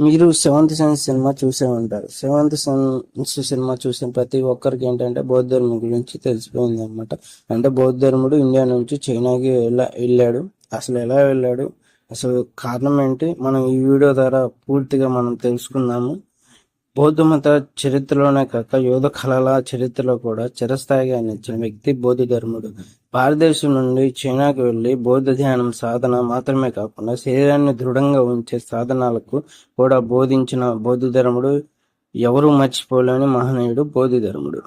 మీరు seventh sense cinema చూసే ఉంటారు. సెవెంత్ సెన్స్ సినిమా చూసిన ప్రతి ఒక్కరికి ఏంటంటే బౌద్ధ ధర్మం గురించి తెలిసిపోయింది అనమాట అంటే బౌద్ధ ధర్ముడు ఇండియా నుంచి చైనాకి వెళ్ళా వెళ్ళాడు. అసలు ఎలా వెళ్ళాడు? అసలు కారణం ఏంటి? మనం ఈ వీడియో ద్వారా పూర్తిగా మనం తెలుసుకుందాము. బౌద్ధ మత చరిత్రలోనే కాక యోధ కళల చరిత్రలో కూడా చిరస్థాయిగా నిలిచిన వ్యక్తి బౌద్ధ ధర్ముడు భారతదేశం నుండి చైనాకు వెళ్ళి బౌద్ధ ధ్యానం సాధన మాత్రమే కాకుండా శరీరాన్ని దృఢంగా ఉంచే సాధనాలకు కూడా బోధించిన బౌద్ధ ధర్ముడు ఎవరూ మర్చిపోలేని మహనీయుడు బౌద్ధ ధర్ముడు.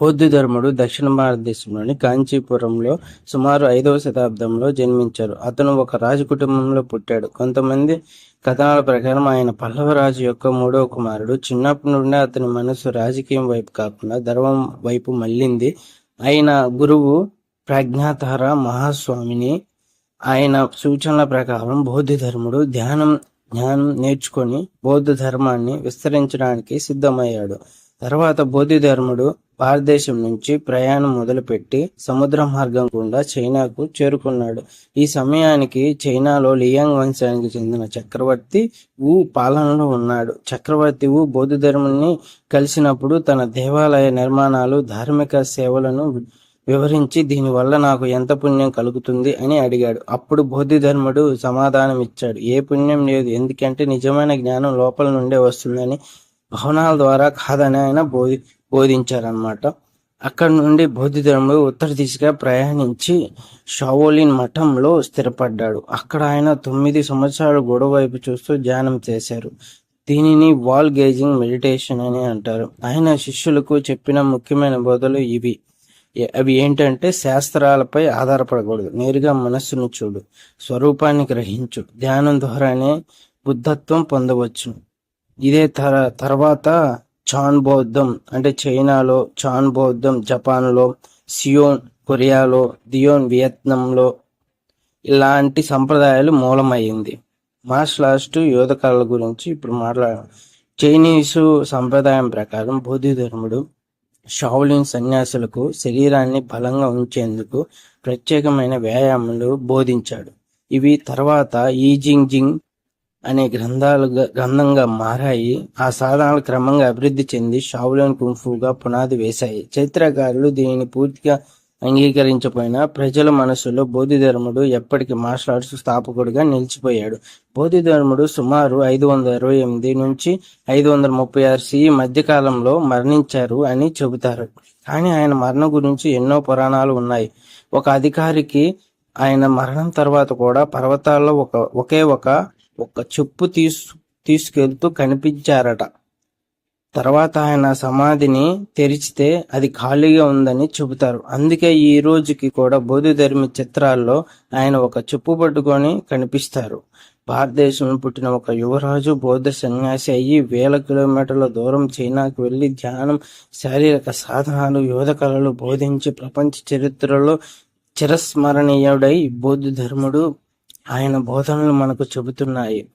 బౌద్ధ ధర్ముడు దక్షిణ భారతదేశంలోని కాంచీపురంలో సుమారు ఐదవ శతాబ్దంలో జన్మించారు. అతను ఒక రాజు కుటుంబంలో పుట్టాడు. కొంతమంది కథనాల ప్రకారం ఆయన పల్లవ రాజు యొక్క మూడవ కుమారుడు. చిన్నప్పటి నుండి అతని మనసు రాజకీయం వైపు కాకుండా ధర్మం వైపు మళ్ళింది. ఆయన గురువు ప్రజ్ఞాతార మహాస్వామిని ఆయన సూచనల ప్రకారం బౌద్ధ ధర్ముడు ధ్యానం జ్ఞానం నేర్చుకొని బౌద్ధ ధర్మాన్ని విస్తరించడానికి సిద్ధమయ్యాడు. తర్వాత బోధి ధర్ముడు భారతదేశం నుంచి ప్రయాణం మొదలుపెట్టి సముద్ర మార్గం గుండా చైనాకు చేరుకున్నాడు. ఈ సమయానికి చైనాలో లియాంగ్ వంశానికి చెందిన చక్రవర్తి వు పాలనలో ఉన్నాడు. చక్రవర్తి వు బౌద్ధ ధర్మాన్ని కలిసినప్పుడు తన దేవాలయ నిర్మాణాలు ధార్మిక సేవలను వివరించి దీనివల్ల నాకు ఎంత పుణ్యం కలుగుతుంది అని అడిగాడు. అప్పుడు బోధిధర్ముడు సమాధానమిచ్చాడు. సమాధానం ఇచ్చాడు ఏ పుణ్యం లేదు. ఎందుకంటే నిజమైన జ్ఞానం లోపల నుండే వస్తుందని భవనాల ద్వారా కాదని ఆయన బోధి బోధించారనమాట అక్కడ నుండి బోధిధర్ముడు ఉత్తర దిశగా ప్రయాణించి షావోలిన్ మఠంలో స్థిరపడ్డాడు. అక్కడ ఆయన తొమ్మిది సంవత్సరాలు గొడవ వైపు చూస్తూ ధ్యానం చేశారు. దీనిని వాల్ గేజింగ్ మెడిటేషన్ అని అంటారు. ఆయన శిష్యులకు చెప్పిన ముఖ్యమైన బోధలు ఇవి. అవి ఏంటంటే శాస్త్రాలపై ఆధారపడకూడదు. నేరుగా మనస్సును చూడు. స్వరూపాన్ని గ్రహించు. ధ్యానం ద్వారానే బుద్ధత్వం పొందవచ్చు. ఇదే తర తర్వాత చాన్ బౌద్ధం అంటే చైనాలో చాన్ బౌద్ధం జపాన్లో సియోన్ కొరియాలో దియోన్ వియత్నంలో ఇలాంటి సంప్రదాయాలు మూలమైంది. మార్షల్ ఆర్ట్స్ యోధకాల గురించి ఇప్పుడు మాట్లాడాం చైనీసు సంప్రదాయం ప్రకారం బోధిధర్ముడు ధర్ముడు షావులిన్ సన్యాసులకు శరీరాన్ని బలంగా ఉంచేందుకు ప్రత్యేకమైన వ్యాయామాలు బోధించాడు. ఇవి తర్వాత ఈజింగ్ జింగ్ అనే గ్రంథాలుగా గ్రంథంగా మారాయి. ఆ సాధనాలు క్రమంగా అభివృద్ధి చెంది షావులిన్ కుంఫుగా పునాది వేశాయి. చరిత్రకారులు దీనిని పూర్తిగా అంగీకరించపోయిన ప్రజల మనసులో బోధిధర్ముడు ఎప్పటికీ మార్షల్ ఆర్ట్స్ స్థాపకుడిగా నిలిచిపోయాడు. బోధిధర్ముడు సుమారు ఐదు వందల ఇరవై ఎనిమిది నుంచి ఐదు వందల ముప్పై ఆరు సిఈ మధ్యకాలంలో మరణించారు అని చెబుతారు. కానీ ఆయన మరణం గురించి ఎన్నో పురాణాలు ఉన్నాయి. ఒక అధికారికి ఆయన మరణం తర్వాత కూడా పర్వతాల్లో ఒక ఒకే ఒక ఒక చెప్పు తీసు తీసుకెళ్తూ కనిపించారట. తర్వాత ఆయన సమాధిని తెరిచితే అది ఖాళీగా ఉందని చెబుతారు. అందుకే ఈ రోజుకి కూడా బోధిధర్మి చిత్రాల్లో ఆయన ఒక చెప్పు పట్టుకొని కనిపిస్తారు. భారతదేశంలో పుట్టిన ఒక యువరాజు బౌద్ధ సన్యాసి అయ్యి వేల కిలోమీటర్ల దూరం చైనాకు వెళ్ళి ధ్యానం శారీరక సాధనాలు యోధ కళలు బోధించి ప్రపంచ చరిత్రలో చిరస్మరణీయుడై బౌద్ధ ధర్ముడు. ఆయన బోధనలు మనకు చెబుతున్నాయి.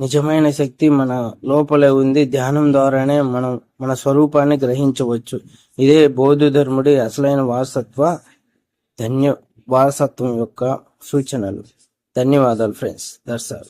నిజమైన శక్తి మన లోపలే ఉంది. ధ్యానం ద్వారానే మనం మన స్వరూపాన్ని గ్రహించవచ్చు. ఇదే బౌద్ధ ధర్ముడి అసలైన వారసత్వ ధన్య వారసత్వం యొక్క సూచనలు. ధన్యవాదాలు ఫ్రెండ్స్ దర్శారు